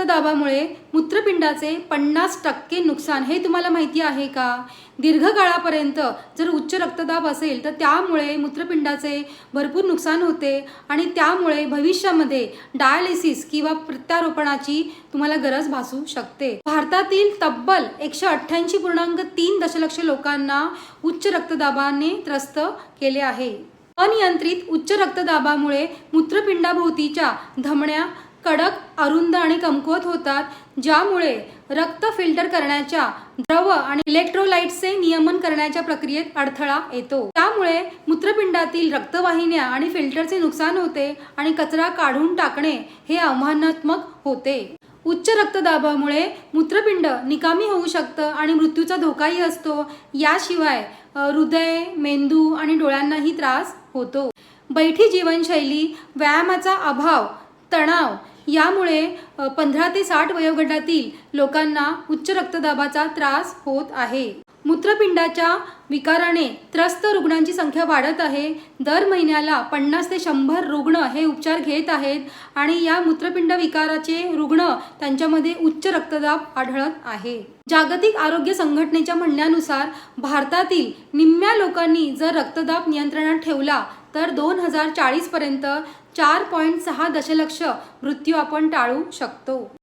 रक्तदाबामुळे मूत्रपिंडाचे पन्नास टक्के नुकसान. हे तुम्हाला माहिती आहे का? दीर्घकाळापर्यंत जर उच्च रक्तदाब असेल तर त्यामुळे मूत्रपिंडाचे भरपूर नुकसान होते आणि त्यामुळे भविष्यामध्ये डायलिसिस किंवा प्रत्यारोपणाची तुम्हाला गरज भासू शकते. भारतातील तब्बल एकशे अठ्ठ्याऐंशी पूर्णांक तीन दशलक्ष लोकांना उच्च रक्तदाबाने त्रस्त केले आहे. अनियंत्रित उच्च रक्तदाबामुळे मूत्रपिंडाभोवतीच्या धमण्या कडक अरुंद आणि कमकुवत होतात ज्यामुळे रक्त फिल्टर करण्याच्या द्रव आणि इलेक्ट्रोलाइट्सचे नियमन करण्याच्या प्रक्रियेत अडथळा येतो. त्यामुळे मूत्रपिंडातील रक्तवाहिन्या आणि फिल्टरचे नुकसान होते आणि कचरा काढून टाकणे हे आव्हानात्मक होते. उच्च रक्तदाबामुळे मूत्रपिंड निकामी होऊ शकतं आणि मृत्यूचा धोकाही असतो. याशिवाय हृदय मेंदू आणि डोळ्यांनाही त्रास होतो. बैठी जीवनशैली व्यायामाचा अभाव तणाव यामुळे पंधरा ते साठ वयोगटातील लोकांना उच्च रक्तदाबाचा त्रास होत आहे. मूत्रपिंडाच्या विकाराने त्रस्त रुग्णांची संख्या वाढत आहे. दर महिन्याला पन्नास ते शंभर रुग्ण हे उपचार घेत आहेत आणि या मूत्रपिंड विकाराचे रुग्ण त्यांच्यामध्ये उच्च रक्तदाब आढळत आहे. जागतिक आरोग्य संघटनेच्या म्हणण्यानुसार भारतातील निम्म्या लोकांनी जर रक्तदाब नियंत्रणात ठेवला तर दोन हजार चाळीसपर्यंत चार पॉईंट सहा दशलक्ष मृत्यू आपण टाळू शकतो.